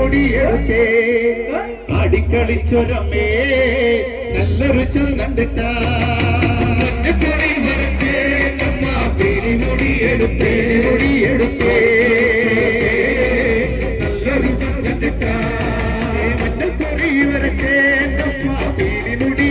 എടുത്തേ. ആടിക്കളിച്ചൊരമ്മേ നല്ലൊരു ചന്തണ്ടിട്ട പൊടി വരച്ച് നമ്മ പെരുമുടി എടുത്തേ. മുടി എടുത്തേ. നല്ലൊരു ചന്തട്ടിട്ട മഞ്ഞൾ പൊറി വരച്ചേ നമ്മ വീലിമുടി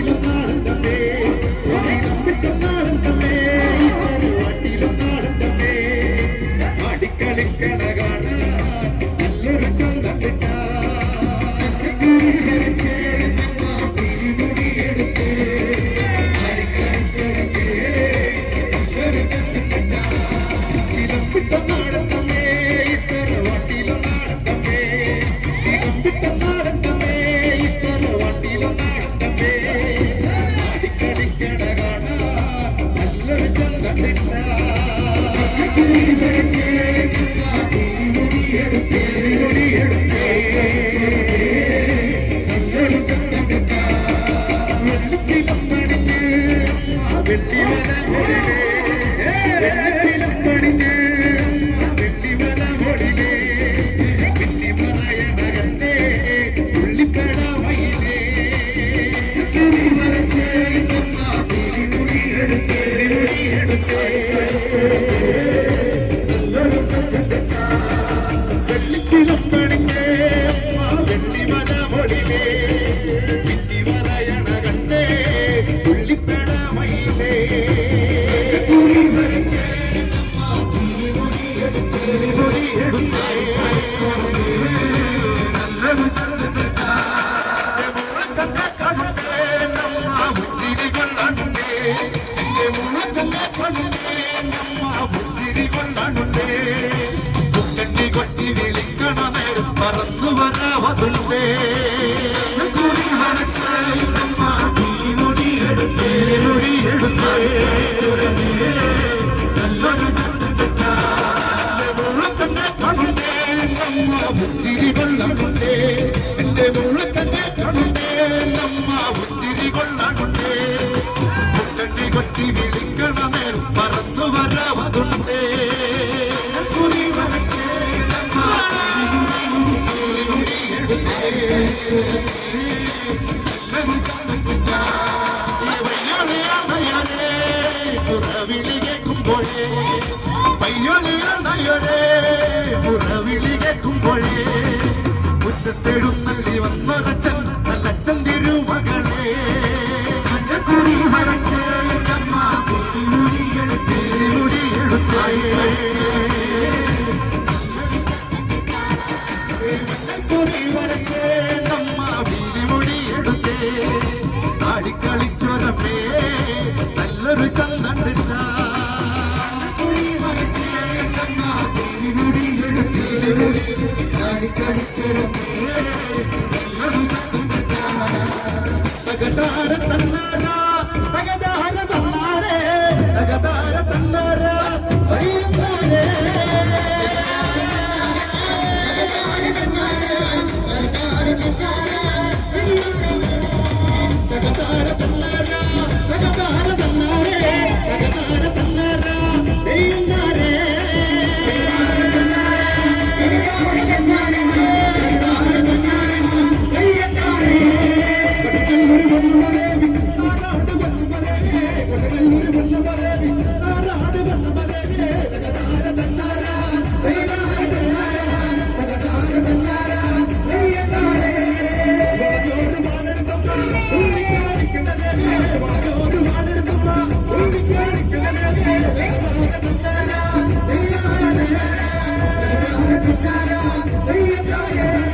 Thank you. கண்கணிக்கே எண்ணி மன மொழிலே சித்தி வரையண கண்டே புள்ளிப்பட மயிலே. புலி மறிச்சே புலி எடுத்தே. முழக்கங்க கண்டே நம்ம புத்திரி கொண்டானுண்டே പറന്നു വരാവതുണ്ടേ കൊള്ളാനുണ്ടേ എന്റെ മുളക്കന്നെ കണ്ടേ നമ്മ ബുദ്ധിരി കൊള്ളാനുണ്ടേ കുട്ടി കൊട്ടി മുറവിളി കേൾക്കുമ്പോഴേ പയ്യൊളിയാണയൊരേ പുറവിളി കേൾക്കുമ്പോഴേ മുറ്റത്തെഴുന്നള്ളി വന്നൊരച്ചൻ നല്ലച്ചൻ തിരുമകളെ. കുറി കളിച്ചൊരമ്മേ We